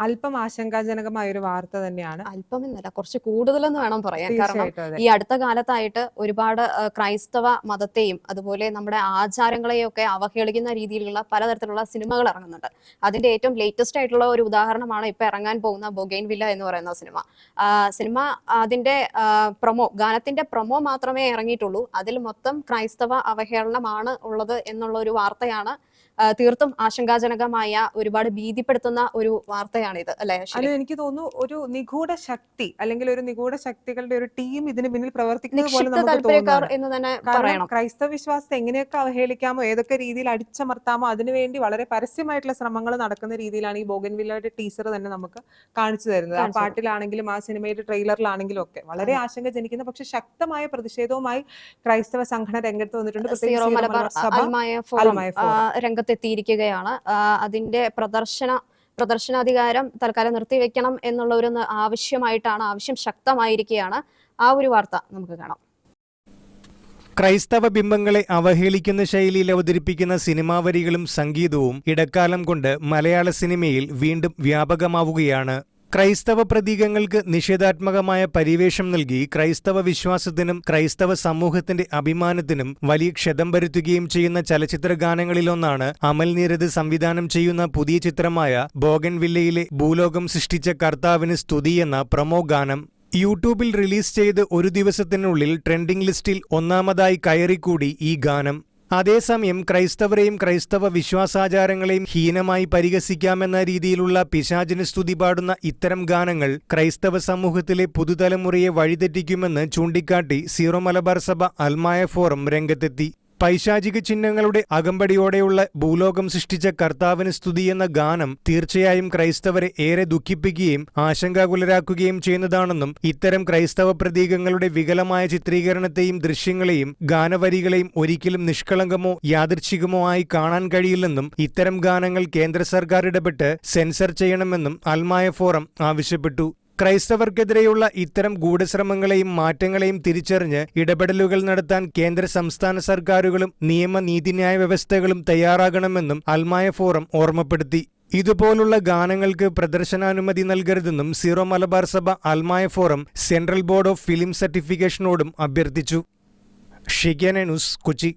അല്പം ആശങ്കാജനകമായ ഒരു വാർത്ത തന്നെയാണ്. അല്പം എന്നല്ല കുറച്ച് കൂടുതലെന്ന് വേണം പറയാൻ. കാരണം ഈ അടുത്ത കാലത്തായിട്ട് ഒരുപാട് ക്രൈസ്തവ മതത്തെയും അതുപോലെ നമ്മുടെ ആചാരങ്ങളെയും ഒക്കെ അവഹേളിക്കുന്ന രീതിയിലുള്ള പലതരത്തിലുള്ള സിനിമകൾ ഇറങ്ങുന്നുണ്ട്. അതിന്റെ ഏറ്റവും ലേറ്റസ്റ്റ് ആയിട്ടുള്ള ഒരു ഉദാഹരണമാണ് ഇപ്പൊ ഇറങ്ങാൻ പോകുന്ന ബൊഗൈൻ വില്ല എന്ന് പറയുന്ന സിനിമ. സിനിമ അതിന്റെ പ്രൊമോ ഗാനത്തിന്റെ പ്രൊമോ മാത്രമേ ഇറങ്ങിയിട്ടുള്ളൂ. അതിൽ മൊത്തം ക്രൈസ്തവ അവഹേളനമാണ് ഉള്ളത് എന്നുള്ള ഒരു വാർത്തയാണ് തീർത്തും ആശങ്കാജനകമായ ഒരുപാട് ഭീതിപ്പെടുത്തുന്ന ഒരു വാർത്തയാണിത് അല്ലെ അത് എനിക്ക് തോന്നുന്നു ഒരു നിഗൂഢ ശക്തി അല്ലെങ്കിൽ ഒരു നിഗൂഢ ശക്തികളുടെ ഒരു ടീം ഇതിന് പിന്നിൽ പ്രവർത്തിക്കുന്നത് പോലെ നമുക്ക് തോന്നുന്നു ക്രൈസ്തവ വിശ്വാസത്തെ എങ്ങനെയൊക്കെ അവഹേളിക്കാമോ ഏതൊക്കെ രീതിയിൽ അടിച്ചമർത്താമോ അതിനുവേണ്ടി വളരെ പരസ്യമായിട്ടുള്ള ശ്രമങ്ങൾ നടക്കുന്ന രീതിയിലാണ് ഈ ബോഗൻവില്ലയുടെ ടീച്ചർ തന്നെ നമുക്ക് കാണിച്ചു തരുന്നത്. ആ പാട്ടിലാണെങ്കിലും ആ സിനിമയുടെ ട്രെയിലറിലാണെങ്കിലും ഒക്കെ. വളരെ ആശങ്ക ജനിക്കുന്ന പക്ഷെ ശക്തമായ പ്രതിഷേധവുമായി ക്രൈസ്തവ സംഘടന രംഗത്ത് വന്നിട്ടുണ്ട്. രംഗത്തെത്തിയിരിക്കുകയാണ്. അതിന്റെ പ്രദർശന പ്രദർശനാധികാരം തൽക്കാലം നിർത്തിവെക്കണം എന്നുള്ള ഒരു ആവശ്യമായിട്ടാണ് ആവശ്യം ശക്തമായിരിക്കുകയാണ് ആ ഒരു വാർത്ത നമുക്ക് കാണാം. ക്രൈസ്തവ ബിംബങ്ങളെ അവഹേളിക്കുന്ന ശൈലിയിൽ അവതരിപ്പിക്കുന്ന സിനിമാ വരികളും സംഗീതവും ഇടക്കാലം കൊണ്ട് മലയാള സിനിമയിൽ വീണ്ടും വ്യാപകമാവുകയാണ്. ക്രൈസ്തവ പ്രതീകങ്ങൾക്ക് നിഷേധാത്മകമായ പരിവേഷം നൽകി ക്രൈസ്തവ വിശ്വാസത്തിനും ക്രൈസ്തവ സമൂഹത്തിന്റെ അഭിമാനത്തിനും വലിയ ക്ഷതം വരുത്തുകയും ചെയ്യുന്ന ചലച്ചിത്ര ഗാനങ്ങളിലൊന്നാണ് അമൽ നീരത് സംവിധാനം ചെയ്യുന്ന പുതിയ ചിത്രമായ ബോഗൻവില്ലയിലെ ഭൂലോകം സൃഷ്ടിച്ച കർത്താവിന് സ്തുതി എന്ന പ്രമോ ഗാനം. യൂട്യൂബിൽ റിലീസ് ചെയ്ത് ഒരു ദിവസത്തിനുള്ളിൽ ട്രെൻഡിംഗ് ലിസ്റ്റിൽ ഒന്നാമതായി കയറിക്കൂടി ഈ ഗാനം. അതേസമയം ക്രൈസ്തവരെയും ക്രൈസ്തവ വിശ്വാസാചാരങ്ങളെയും ഹീനമായി പരിഹസിക്കാമെന്ന രീതിയിലുള്ള പിശാചിന് സ്തുതി പാടുന്ന ഇത്തരം ഗാനങ്ങൾ ക്രൈസ്തവ സമൂഹത്തിലെ പുതുതലമുറയെ വഴിതെറ്റിക്കുമെന്ന് ചൂണ്ടിക്കാട്ടി സീറോ മലബാർ സഭ അൽമായ ഫോറം രംഗത്തെത്തി. പൈശാചിക ചിഹ്നങ്ങളുടെ അകമ്പടിയോടെയുള്ള ഭൂലോകം സൃഷ്ടിച്ച കർത്താവിന് സ്തുതി എന്ന ഗാനം തീർച്ചയായും ക്രൈസ്തവരെ ഏറെ ദുഃഖിപ്പിക്കുകയും ആശങ്കാകുലരാക്കുകയും ചെയ്യുന്നതാണെന്നും ഇത്തരം ക്രൈസ്തവ പ്രതീകങ്ങളുടെ വികലമായ ചിത്രീകരണത്തെയും ദൃശ്യങ്ങളെയും ഗാനവരികളെയും ഒരിക്കലും നിഷ്കളങ്കമോ യാദൃച്ഛികമോ ആയി കാണാൻ കഴിയില്ലെന്നും ഇത്തരം ഗാനങ്ങൾ കേന്ദ്ര സർക്കാർ ഇടപെട്ട് സെൻസർ ചെയ്യണമെന്നും അൽമായ ഫോറം ആവശ്യപ്പെട്ടു. ക്രൈസ്തവർക്കെതിരെയുള്ള ഇത്തരം ഗൂഢശ്രമങ്ങളെയും മാറ്റങ്ങളെയും തിരിച്ചറിഞ്ഞ് ഇടപെടലുകൾ നടത്താൻ കേന്ദ്ര സംസ്ഥാന സർക്കാരുകളും നിയമ നീതിന്യായ വ്യവസ്ഥകളും തയ്യാറാകണമെന്നും അൽമായ ഫോറം ഓർമ്മപ്പെടുത്തി. ഇതുപോലുള്ള ഗാനങ്ങൾക്ക് പ്രദർശനാനുമതി നൽകരുതെന്നും സീറോ മലബാർ സഭ അൽമായ forum Central Board of Film സർട്ടിഫിക്കേഷനോടും അഭ്യർത്ഥിച്ചു. ഷിഗന ന്യൂസ് കൊച്ചി.